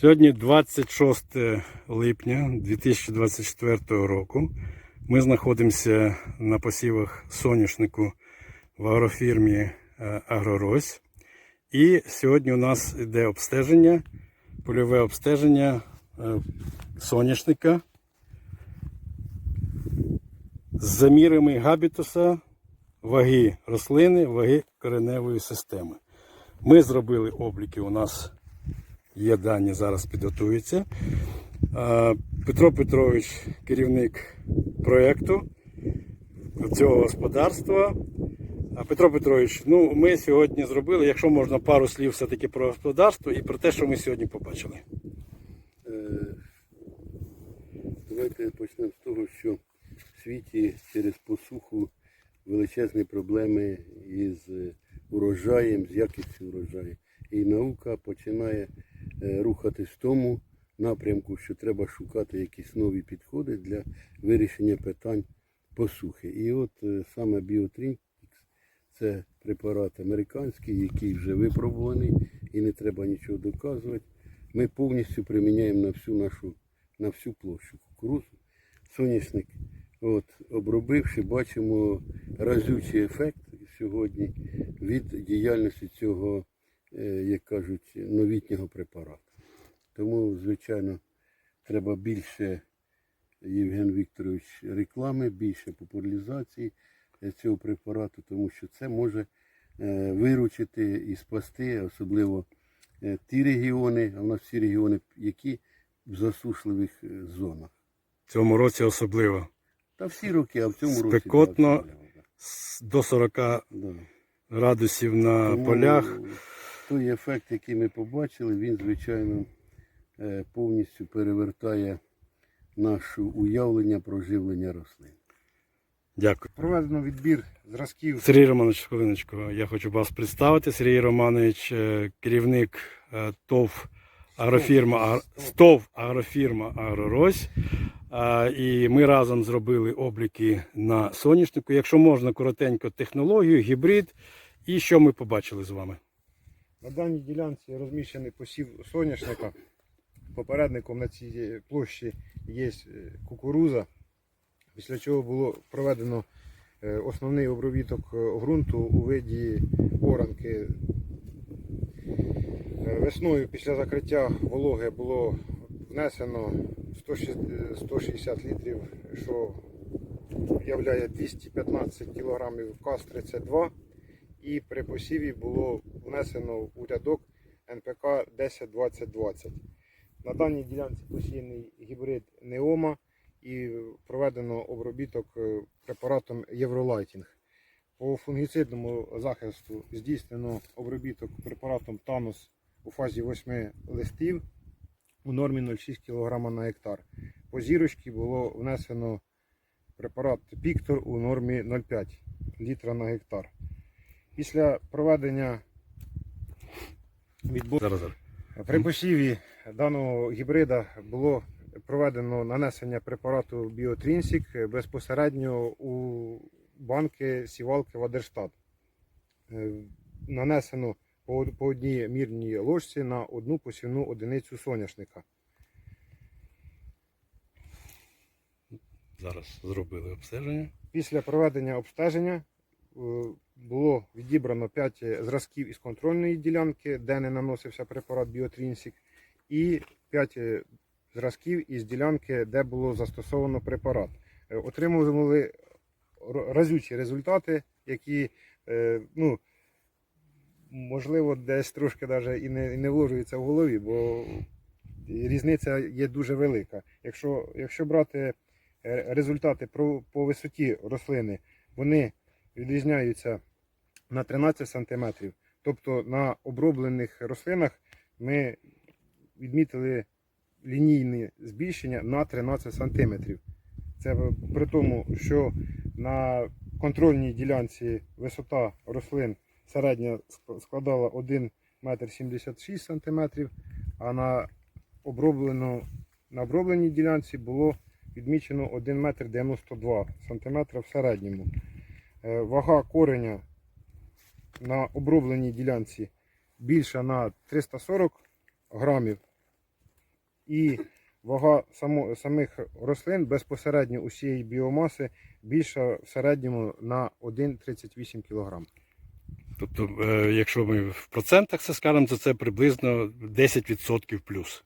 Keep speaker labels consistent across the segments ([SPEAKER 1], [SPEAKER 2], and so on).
[SPEAKER 1] Сьогодні 26 липня 2024 року. Ми знаходимося на посівах соняшнику в агрофірмі е, Агрорось. І сьогодні у нас йде обстеження, польове обстеження е, соняшника з замірами габітуса, ваги рослини, ваги кореневої системи. Ми зробили обліки у нас є дані, зараз підготуються. Е, Петро Петрович, керівник проєкту цього господарства. Петро Петрович, ну ми сьогодні зробили, якщо можна, пару слів все-таки про господарство і про те, що ми сьогодні побачили.
[SPEAKER 2] Е, Давайте почнемо з того, що в світі через посуху величезні проблеми із е, урожаєм, з якістю урожаю. І наука починає рухатись в тому напрямку, що треба шукати якісь нові підходи для вирішення питань посухи. І от е, саме Біотрінкс це препарат американський, який вже випробуваний і не треба нічого доказувати. Ми повністю приміняємо на всю нашу на всю площу кукурузу. Соняшник, от, обробивши, бачимо разючий ефект сьогодні від діяльності цього, е, як кажуть, новітнього препарату. Тому, звичайно, треба більше, Євген Вікторович, реклами, більше популяризації е, цього препарату, тому що це може е, виручити і спасти, особливо е, ті регіони, а в нас всі регіони, які в засушливих е, зонах.
[SPEAKER 1] В цьому році особливо
[SPEAKER 2] Та всі роки, а в цьому році.
[SPEAKER 1] Спекотно.
[SPEAKER 2] так, особливо,
[SPEAKER 1] до 40
[SPEAKER 2] да. Да.
[SPEAKER 1] градусів на
[SPEAKER 2] Тому
[SPEAKER 1] полях.
[SPEAKER 2] Той ефект, який ми побачили, він, звичайно, е, повністю перевертає наше уявлення про живлення рослин.
[SPEAKER 1] Дякую.
[SPEAKER 3] Проведено відбір зразків
[SPEAKER 1] Сергій Романович, хвилиночку, я хочу вас представити. Сергій Романович, е, керівник е, ТОВ агрофірма СТОВ агрофірма Агрорось. І ми разом зробили обліки на соняшнику. Якщо можна, коротенько технологію, гібрид. І що ми побачили з вами?
[SPEAKER 3] На даній ділянці розміщений посів соняшника. Попередником на цій площі є е, кукуруза, після чого було проведено е, основний обробіток е, ґрунту у виді оранки. Весною після закриття вологи було внесено 160 160 літрів, що являє 215 кг КАС-32 і при посіві було внесено у рядок НПК 10-20-20. На даній ділянці посіяний гібрид Неома і проведено обробіток е, препаратом Євролайтінг. По фунгіцидному захисту здійснено обробіток препаратом Танус у фазі 8 листів у нормі 0,6 кг на гектар. По зірочці було внесено препарат Піктор у нормі 0,5 літра на гектар. Після проведення відбору при посіві даного гібрида було проведено нанесення препарату Біотрінсік безпосередньо у банки сівалки Вадерштат. Е, Нанесено по по одній мірній ложці на одну посівну одиницю соняшника.
[SPEAKER 1] Зараз зробили обстеження.
[SPEAKER 3] Після проведення обстеження е, було відібрано 5 зразків із контрольної ділянки, де не наносився препарат Біотрінсік, і 5 зразків із ділянки, де було застосовано препарат. Е, Отримували разючі результати, які, е, ну, можливо, десь трошки даже і не, і не вложуються в голові, бо різниця є дуже велика. Якщо, якщо брати е, результати по висоті рослини, вони відрізняються на 13 см. Тобто на оброблених рослинах ми відмітили лінійне збільшення на 13 см. Це при тому, що на контрольній ділянці висота рослин середня складала 1 метр 76 см, а на, оброблено, на обробленій ділянці було відмічено 1 метр 92 см в середньому. Е, Вага кореня на обробленій ділянці більша на 340 грамів, І вага само, самих рослин безпосередньо усієї біомаси більша в середньому на 1,38 кг.
[SPEAKER 1] Тобто, е, якщо ми в процентах це скажемо, то це приблизно 10% плюс.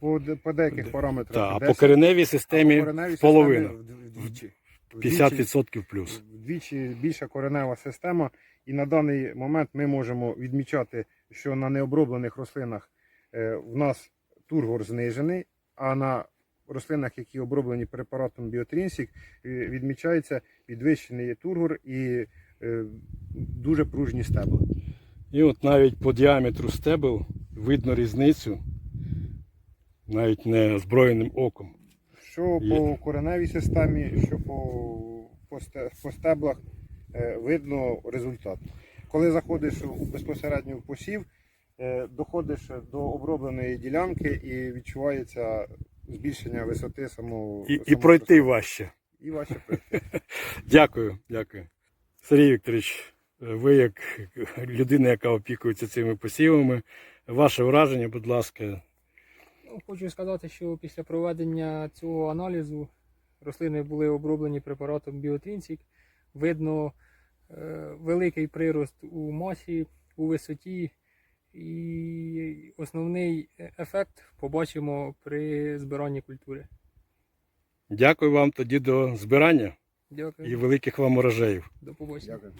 [SPEAKER 3] По, по деяких
[SPEAKER 1] Де-
[SPEAKER 3] параметрах.
[SPEAKER 1] Та, а по
[SPEAKER 3] 10,
[SPEAKER 1] кореневій системі
[SPEAKER 3] по кореневій
[SPEAKER 1] половина.
[SPEAKER 3] системі вд- вдвічі.
[SPEAKER 1] 50% плюс.
[SPEAKER 3] Вдвічі більша коренева система, і на даний момент ми можемо відмічати, що на необроблених рослинах е, в нас тургор знижений, а на рослинах, які оброблені препаратом Біотрінсік, е, відмічається підвищений тургор і е, дуже пружні стебла.
[SPEAKER 1] І от навіть по діаметру стебел видно різницю, навіть не озброєним оком.
[SPEAKER 3] Що
[SPEAKER 1] Є.
[SPEAKER 3] по кореневій системі, що по, по, стеблах видно результат. Коли заходиш у безпосередньо в посів, е, доходиш до обробленої ділянки і відчувається збільшення висоти самого
[SPEAKER 1] І, і пройти важче.
[SPEAKER 3] І важче пройти.
[SPEAKER 1] Дякую, дякую. Сергій Вікторович, ви як людина, яка опікується цими посівами, ваше враження, будь ласка.
[SPEAKER 4] Ну, Хочу сказати, що після проведення цього аналізу рослини були оброблені препаратом Біотрінсік. Видно е, великий прирост у масі, у висоті, і основний ефект побачимо при збиранні культури.
[SPEAKER 1] Дякую вам тоді до збирання
[SPEAKER 4] Дякую,
[SPEAKER 1] і великих вам урожаїв.
[SPEAKER 4] до побачення.
[SPEAKER 3] Дякую.